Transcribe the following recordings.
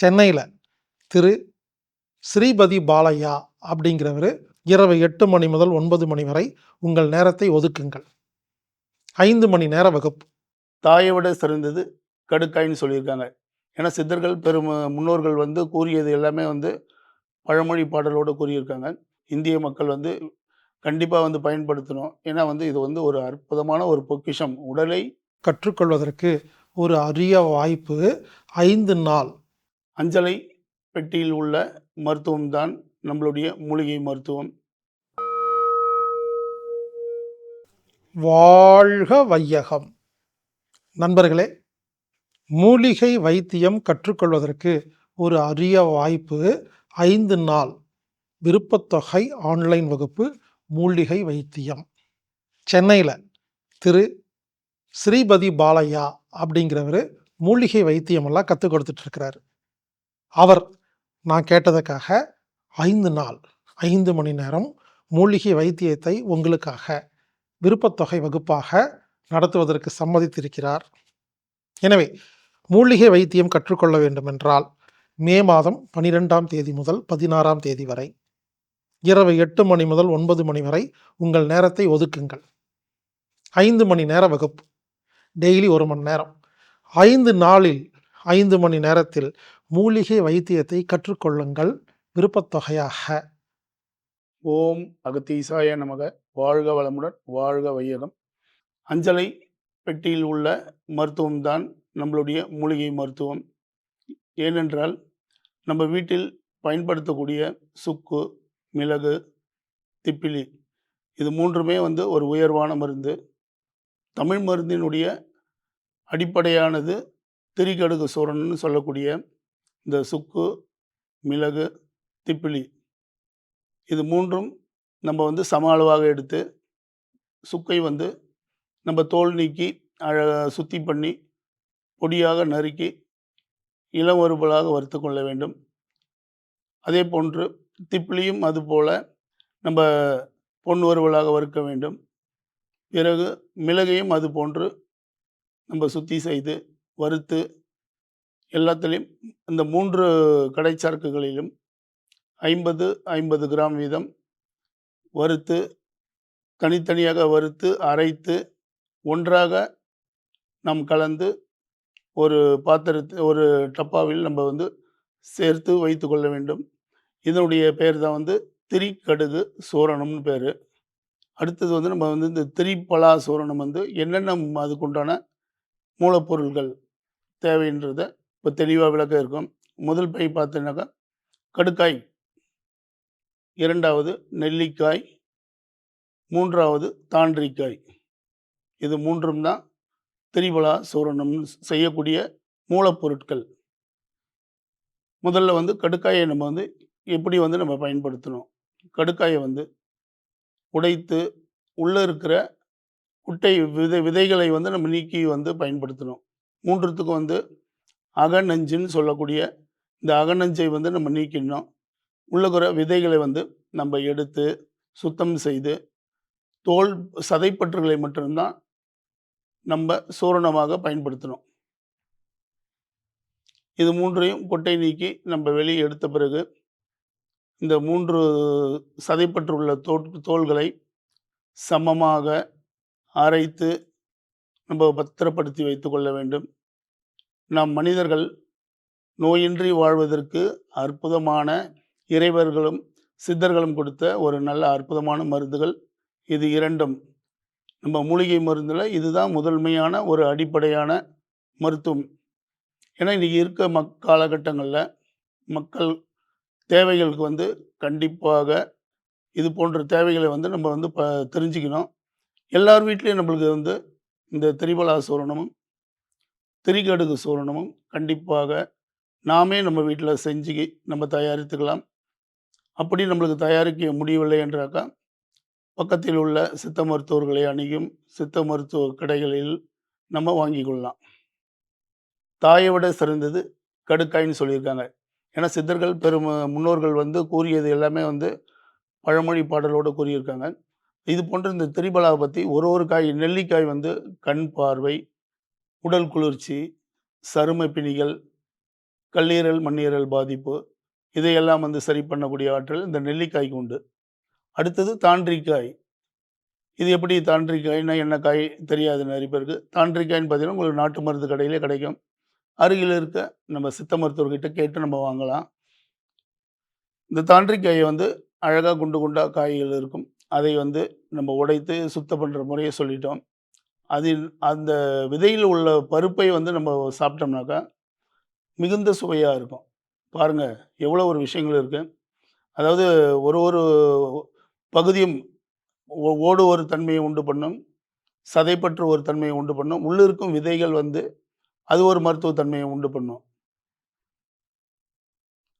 சென்னையில் திரு ஸ்ரீபதி பாலையா அப்படிங்கிறவர் இரவு எட்டு மணி முதல் ஒன்பது மணி வரை உங்கள் நேரத்தை ஒதுக்குங்கள். ஐந்து மணி நேர வகுப்பு. தாயை விட சிறந்தது கடுக்காய்ன்னு சொல்லியிருக்காங்க. ஏன்னா சித்தர்கள் பெரும் முன்னோர்கள் வந்து கூறியது எல்லாமே வந்து பழமொழி பாடலோடு கூறியிருக்காங்க. இந்திய மக்கள் வந்து கண்டிப்பாக வந்து பயன்படுத்தணும். ஏன்னா வந்து இது வந்து ஒரு அற்புதமான ஒரு பொக்கிஷம். உடலை கற்றுக்கொள்வதற்கு ஒரு அரிய வாய்ப்பு ஐந்து நாள். அஞ்சலை பெட்டியில் உள்ள மருத்துவம்தான் நம்மளுடைய மூலிகை மருத்துவம். வாழ்க வையகம். நண்பர்களே மூலிகை வைத்தியம் கற்றுக்கொள்வதற்கு ஒரு அரிய வாய்ப்பு ஐந்து நாள் விருப்பத்தொகை ஆன்லைன் வகுப்பு மூலிகை வைத்தியம். சென்னையில் திரு. ஸ்ரீபதி பாலையா அப்படிங்கிறவர் மூலிகை வைத்தியமெல்லாம் கற்றுக் கொடுத்துட்ருக்கிறாரு அவர் நான் கேட்டதுக்காக ஐந்து நாள் ஐந்து மணி நேரம் மூலிகை வைத்தியத்தை உங்களுக்காக விருப்பத்தொகை வகுப்பாக நடத்துவதற்கு சம்மதித்திருக்கிறார். எனவே மூலிகை வைத்தியம் கற்றுக்கொள்ள வேண்டுமென்றால் மே மாதம் பனிரெண்டாம் தேதி முதல் பதினாறாம் தேதி வரை இரவு எட்டு மணி முதல் ஒன்பது மணி வரை உங்கள் நேரத்தை ஒதுக்குங்கள். ஐந்து மணி நேர வகுப்பு டெய்லி ஒரு மணி நேரம். ஐந்து நாளில் ஐந்து மணி நேரத்தில் மூலிகை வைத்தியத்தை கற்றுக்கொள்ளுங்கள். விருப்பத்தொகையாக. ஓம் அகத்தீசாய நமக. வாழ்க வளமுடன் வாழ்க வையகம். அஞ்சலை பெட்டியில் உள்ள மருத்துவம் தான் நம்மளுடைய மூலிகை மருத்துவம். ஏனென்றால் நம்ம வீட்டில் பயன்படுத்தக்கூடிய சுக்கு மிளகு திப்பிலி இது மூன்றுமே வந்து ஒரு உயர்வான மருந்து. தமிழ் மருந்தினுடைய அடிப்படையானது திரிகடுகு சூரன்னு சொல்லக்கூடிய இந்த சுக்கு மிளகு திப்பிலி இது மூன்றும் நம்ம வந்து சம அளவாக எடுத்து சுக்கை வந்து நம்ம தோல் நீக்கி அழகாக சுத்தி பண்ணி பொடியாக நறுக்கி இளம் வறுவலாக வறுத்து கொள்ள வேண்டும். அதே போன்று திப்பிலியும் அதுபோல் நம்ம பொன் வறுவலாக வறுக்க வேண்டும். பிறகு மிளகையும் அது போன்று நம்ம சுத்தி செய்து வறுத்து எல்லாத்துலேயும் இந்த மூன்று கடைச்சார்க்குகளிலும் ஐம்பது ஐம்பது கிராம் வீதம் வறுத்து தனித்தனியாக வறுத்து அரைத்து ஒன்றாக நாம் கலந்து ஒரு பாத்திரத்தை ஒரு டப்பாவில் நம்ம வந்து சேர்த்து வைத்து கொள்ள வேண்டும். இதனுடைய பேர் தான் வந்து திரிக்கடுகு சூரணம்னு பேர். அடுத்தது வந்து நம்ம வந்து இந்த திரிப்பலா சூரணம் வந்து என்னென்ன அதுக்குண்டான மூலப்பொருள்கள் தேவைன்றதை இப்போ தெளிவாக விளக்க இருக்கும். முதல் பை பார்த்தீங்கன்னாக்கா கடுக்காய். இரண்டாவது நெல்லிக்காய். மூன்றாவது தாண்டிக்காய். இது மூன்றும் தான் திரிபலா சூரணம் செய்யக்கூடிய மூலப்பொருட்கள். முதல்ல வந்து கடுக்காயை நம்ம வந்து எப்படி வந்து நம்ம பயன்படுத்தணும்? கடுக்காயை வந்து உடைத்து உள்ளே இருக்கிற குட்டை விதை விதைகளை வந்து நம்ம நீக்கி வந்து பயன்படுத்தணும். மூன்றுத்துக்கும் வந்து அகநஞ்சுன்னு சொல்லக்கூடிய இந்த அகநஞ்சை வந்து நம்ம நீக்கிடணும். உள்ளக்குற விதைகளை வந்து நம்ம எடுத்து சுத்தம் செய்து தோல் சதைப்பற்றுகளை மட்டும்தான் நம்ம சூரணமாக பயன்படுத்தணும். இது மூன்றையும் கொட்டை நீக்கி நம்ம வெளியே எடுத்த பிறகு இந்த மூன்று சதைப்பற்று உள்ள தோ தோள்களை சமமாக அரைத்து நம்ம பத்திரப்படுத்தி வைத்து கொள்ள வேண்டும். நாம் மனிதர்கள் நோயின்றி வாழ்வதற்கு அற்புதமான இறைவர்களும் சித்தர்களும் கொடுத்த ஒரு நல்ல அற்புதமான மருந்துகள் இது இரண்டும். நம்ம மூலிகை மருந்தில் இதுதான் முதன்மையான ஒரு அடிப்படையான மருத்துவம். ஏன்னா இன்றைக்கி இருக்க மக் காலகட்டங்களில் மக்கள் தேவைகளுக்கு வந்து கண்டிப்பாக இது போன்ற தேவைகளை வந்து நம்ம வந்து ப தெரிஞ்சுக்கணும். எல்லார் வீட்லேயும் நம்மளுக்கு வந்து இந்த திரிபலாசூரணமும் திரிகடுகு சூரணமும் கண்டிப்பாக நாமே நம்ம வீட்டில் செஞ்சு நம்ம தயாரித்துக்கலாம். அப்படி நம்மளுக்கு தயாரிக்க முடியவில்லை என்றாக்கா பக்கத்தில் உள்ள சித்த மருத்துவர்களை அணுகும் சித்த மருத்துவ கடைகளில் நம்ம வாங்கி கொள்ளலாம். தாயை விட சிறந்தது கடுக்காய்ன்னு சொல்லியிருக்காங்க. ஏன்னா சித்தர்கள் பெரும் முன்னோர்கள் வந்து கூறியது எல்லாமே வந்து பழமொழி பாடலோடு கூறியிருக்காங்க. இது போன்ற இந்த திரிபலாவை பற்றி ஒரு ஒரு காய் நெல்லிக்காய் வந்து கண் பார்வை உடல் குளிர்ச்சி சரும பிணிகள் கல்லீரல் மண்ணீரல் பாதிப்பு இதையெல்லாம் வந்து சரி பண்ணக்கூடிய ஆற்றல் இந்த நெல்லிக்காய்க்கு உண்டு. அடுத்தது தாண்டிக்காய். இது எப்படி தாண்டிக்காய்னா என்ன காய் தெரியாது நிறைய பேருக்கு. தாண்டிக்காய்ன்னு பார்த்தீங்கன்னா உங்களுக்கு நாட்டு மருந்து கடையிலே கிடைக்கும். அருகில் இருக்க நம்ம சித்த மருத்துவர்கிட்ட கேட்டு நம்ம வாங்கலாம். இந்த தாண்டிக்காயை வந்து அழகாக குண்டு குண்டாக காய்கள் இருக்கும். அதை வந்து நம்ம உடைத்து சுத்தம் பண்ணுற முறையை சொல்லிட்டோம். அதில் அந்த விதையில் உள்ள பருப்பை வந்து நம்ம சாப்பிட்டோம்னாக்கா மிகுந்த சுவையாக இருக்கும். பாருங்க எவ்வளோ ஒரு விஷயங்கள் இருக்கு. அதாவது ஒரு ஒரு பகுதியும் ஓ- ஓடு ஒரு தன்மையை உண்டு பண்ணும் சதைப்பற்று ஒரு தன்மையை உண்டு பண்ணும் உள்ளிருக்கும் விதைகள் வந்து அது ஒரு மருத்துவ தன்மையை உண்டு பண்ணும்.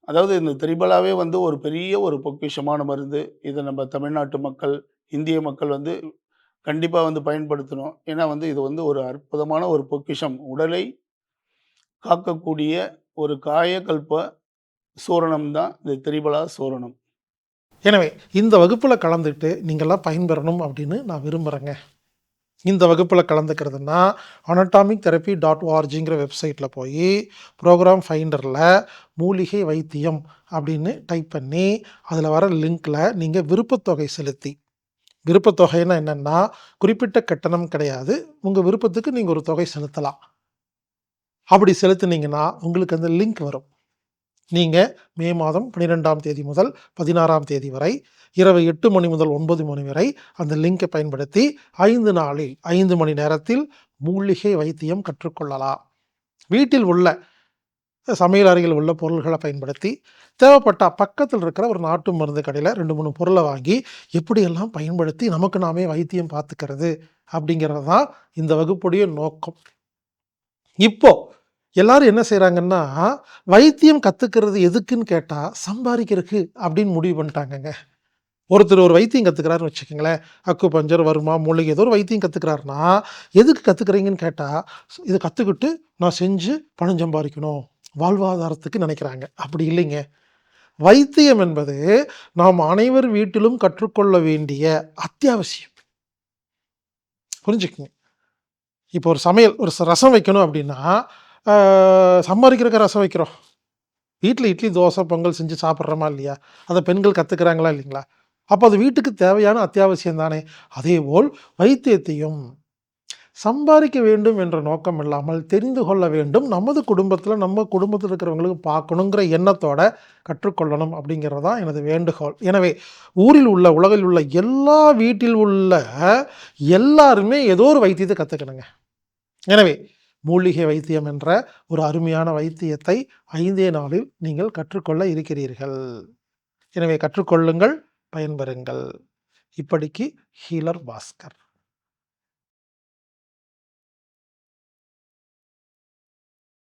அதாவது இந்த திரிபலாவே வந்து ஒரு பெரிய ஒரு பொக்கிஷமான மருந்து. இதை நம்ம தமிழ்நாட்டு மக்கள் இந்திய மக்கள் வந்து கண்டிப்பாக வந்து பயன்படுத்தணும். ஏன்னா வந்து இது வந்து ஒரு அற்புதமான ஒரு பொக்கிஷம். உடலை காக்கக்கூடிய ஒரு காயக்கல்ப சூரணம் தான் இந்த திரிபலா சூரணம். எனவே இந்த வகுப்பில் கலந்துட்டு நீங்கள்லாம் பயன்பெறணும் அப்படின்னு நான் விரும்புகிறேங்க இந்த வகுப்பில் கலந்துக்கிறதுனா அனட்டாமிக் தெரப்பி டாட் ஓஆர்ஜிங்கிற வெப்சைட்டில் போய் ப்ரோக்ராம் ஃபைண்டரில் மூலிகை வைத்தியம் அப்படின்னு டைப் பண்ணி அதில் வர லிங்க்கில் நீங்கள் விருப்பத்தொகை செலுத்தி விருப்பத்தொகைன்னா என்னென்னா குறிப்பிட்ட கட்டணம் கிடையாது. உங்கள் விருப்பத்துக்கு நீங்கள் ஒரு தொகை செலுத்தலாம். அப்படி செலுத்துனீங்கன்னா உங்களுக்கு அந்த லிங்க் வரும். நீங்கள் மே மாதம் பன்னிரெண்டாம் தேதி முதல் பதினாறாம் தேதி வரை இரவு எட்டு மணி முதல் ஒன்பது மணி வரை அந்த லிங்கை பயன்படுத்தி ஐந்து நாளில் ஐந்து மணி நேரத்தில் மூலிகை வைத்தியம் கற்றுக்கொள்ளலாம். வீட்டில் உள்ள சமையல் அறையில் உள்ள பொருள்களை பயன்படுத்தி தேவைப்பட்ட பக்கத்தில் இருக்கிற ஒரு நாட்டு மருந்து கடையில் ரெண்டு மூணு பொருளை வாங்கி எப்படியெல்லாம் பயன்படுத்தி நமக்கு நாமே வைத்தியம் பார்த்துக்கிறது அப்படிங்கிறது தான் இந்த வகுப்புடைய நோக்கம். இப்போது எல்லாரும் என்ன செய்கிறாங்கன்னா வைத்தியம் கற்றுக்கிறது எதுக்குன்னு கேட்டால் சம்பாதிக்கிறதுக்கு அப்படின்னு முடிவு பண்ணிட்டாங்கங்க. ஒருத்தர் ஒரு வைத்தியம் கற்றுக்கிறாருன்னு வச்சுக்கோங்களேன் அக்கு பஞ்சர் வருமா மூலிகை ஏதோ ஒரு வைத்தியம் கற்றுக்கிறாருன்னா எதுக்கு கற்றுக்குறீங்கன்னு கேட்டால் இதை கற்றுக்கிட்டு நான் செஞ்சு பணம் சம்பாதிக்கணும். வாழ்வாதாரத்துக்கு நினைக்கிறாங்க. அப்படி இல்லைங்க. வைத்தியம் என்பது நாம் அனைவர் வீட்டிலும் கற்றுக்கொள்ள வேண்டிய அத்தியாவசியம். புரிஞ்சுக்குங்க. இப்போ ஒரு சமையல் ஒரு ரசம் வைக்கணும் அப்படின்னா சம்பாதிக்கிறக்க ரசம் வைக்கிறோம். வீட்டில் இட்லி தோசை பொங்கல் செஞ்சு சாப்பிட்றோமா இல்லையா? அதை பெண்கள் கற்றுக்கிறாங்களா இல்லைங்களா? அப்போ அது வீட்டுக்கு தேவையான அத்தியாவசியம் தானே அதேபோல் வைத்தியத்தையும் சம்பாதிக்க வேண்டும் என்ற நோக்கம் இல்லாமல் தெரிந்து கொள்ள வேண்டும். நமது குடும்பத்தில் நம்ம குடும்பத்தில் இருக்கிறவங்களுக்கு பார்க்கணுங்கிற எண்ணத்தோட கற்றுக்கொள்ளணும் அப்படிங்கிறது தான் எனது வேண்டுகோள். எனவே ஊரில் உள்ள உலகில் உள்ள எல்லா வீட்டில் உள்ள எல்லாருமே ஏதோ ஒரு வைத்தியத்தை கற்றுக்கணுங்க எனவே மூலிகை வைத்தியம் என்ற ஒரு அருமையான வைத்தியத்தை ஐந்தே நாளில் நீங்கள் கற்றுக்கொள்ள இருக்கிறீர்கள். எனவே கற்றுக்கொள்ளுங்கள் பயன்பெறுங்கள். இப்படிக்கு ஹீலர் பாஸ்கர்.